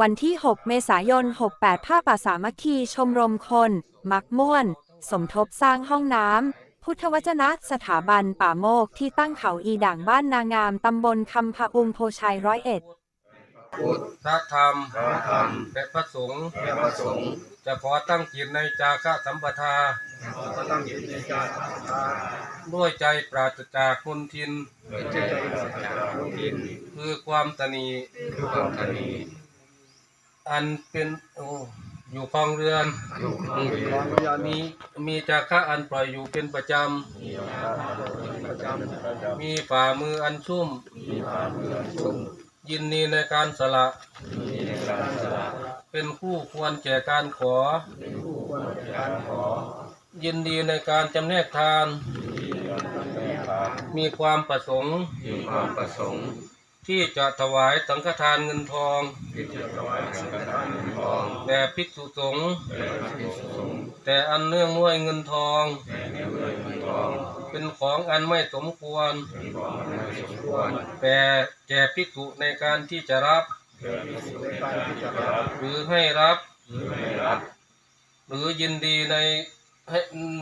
วันที่ 6 เมษายน 68 ผ้าป่าสามัคคี ชมรมคน มักม่วน สมทบสร้างห้องน้ำ พุทธวจนะสถาบันป่าโมกที่ตั้งเขาอีด่างบ้านนางาม ตำบลคำพะอุงโพชัยร้อยเอ็ดพระธรรมพระธรรมและพระสงฆ์และพระสงฆ์จะขอตั้งจิตในจาคะสัมปทาก็ตั้งจิตในใจทาทาด้วยใจปราศจากมลทินเพื่อใจปราศจากโลกิน คือความตนีคือความตนี อันเป็นโอ้อยู่คลองเรือน อยู่ของเรียนมีมีจาคะอันปล่อยอยู่เป็นประจประจำประจำมีฝ่ามืออันชุ่มำมีความเพื่อชุ่มยินดีในการสละมีในการสละ เป็นคู่ควรแก่การขอเป็นผู้ควรการขอยินดีในการจำแนกทาน มีในการแม่ทานมีความประสงค์ ที่จะถวายสังฆทานเงินทองแด่ภิกษุสงฆ์แด่พระภิกษุสงแต่อันเนื่องด้วยเงินทอง เป็นของอันไม่สมควร แต่แก่ภิกษุในการที่จะรับ หรือให้รับ หรือไม่รับหรือยินดีใน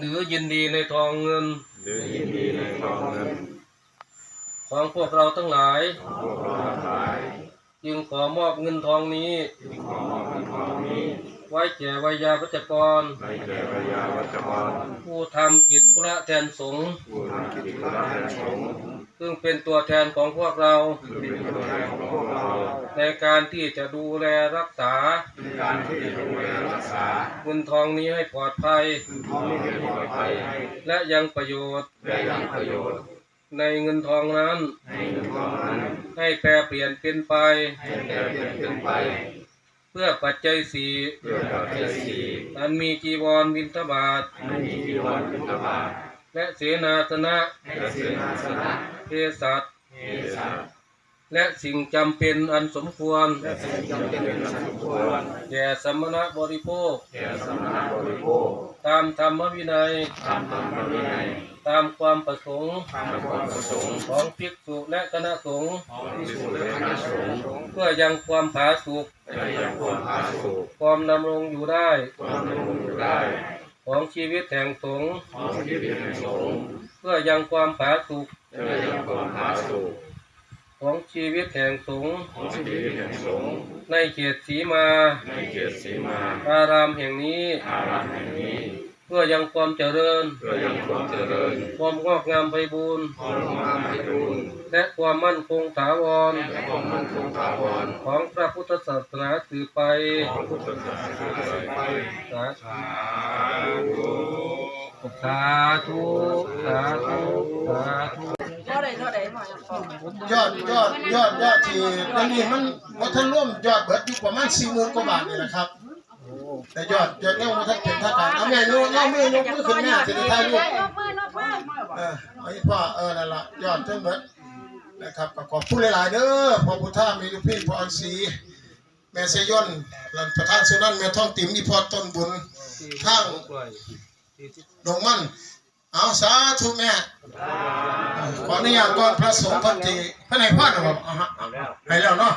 หรือยินดีในทองเงิน ของพวกเราทั้งหลายยจึงขอมอบเงินทองนี้ที่ขอมอบเงินทองนี้ ไว้แก่วิยาวัจกรให้แก่พระยาวัจกรผู้ทำกิจธุระแทนสงฆ์ผู้ทำกิจธุระแทนสงฆ์ซึ่งเป็นตัวแทนของพวกเรา ในการที่จะดูแลรักษาการที่ดูแลรักษาเงินทองนี้ให้ปลอดภัยทองให้ปลอดภัย และยังประโยชน์ และยังประโยชน์ในเงินทองนั้นให้เงินทองนั้น ให้แปรเปลี่ยนเป็นไปให้แก่เปลี่ยนเป็นไปเพื่อปัจจัยสี่เพื่อปัจจัยสี่อันมีจีวรบินทบาทให้มีจีวรบิณฑบาตและเสนาสนะและเสนาสนะเภสัชเทศะและสิ่งจำเป็นอันสมควรและสิ่งจำเป็นอันสมควรแก่สมณะบริโภค แก่สมณบริโภคตามธรรมวินัย ตามธรรมวินัย ตามความประสงค์ตามความประสงค์ของภิกษุและคณะสงฆ์ของภิกษุและคณะสงฆ์เพื่อยังความผาสุกและยังความผาสุกความดำรงอยู่ได้ความดำรงอยู่ได้ของชีวิตแห่งสงฆ์ของชีวิตแห่งสงฆ์เพื่อยังความผาสุกและยังความผาสุก ของชีวิตแห่งสงฆ์ของชีวิตแห่งสงฆ์ในเขตสีมา ในเขตสีมา อารามแห่งนี้ อารามแห่งนี้ เพื่อยังความเจริญ เพื่อยังความเจริญ ความงอกงามไพบูรณ์ความงามไพบูรณ์ และความมั่นคงถาวร และความมั่นคงถาวร ของพระพุทธศาสนาสืบไปของพุทธศาสนาสืบไปสาสาธุสาธุสาธุสาธุ ยอดยอดยอดยอดที่ตอนนี้มันว่าท่านร่วมยอดเบิดอยู่ประมาณสี่หมื่นกว่าบาทนี่แหละครับแต่ยอดยอดเนี่ยว่าท่านเป็นท่าการเอาแม่ยกเอามือยกมือขึ้นแม่จะได้ถ่ายรูปเออไอ้พ่อเออนั่นละยอดทั้งเบิดนะครับขอบคุณหลาย ๆ เด้อพ่อพุทธามีลูกพี่พ่ออันศรีแม่เสยยนและประธานสุนันแม่ท่องติ๋มอีพ่อต้นบุญข้างดงมันเอาสาธุแม่ ขออนุญาตก่อนพระสงฆ์พันธีพระนายพรนะบอกอ่าฮะให้แล้วเนาะ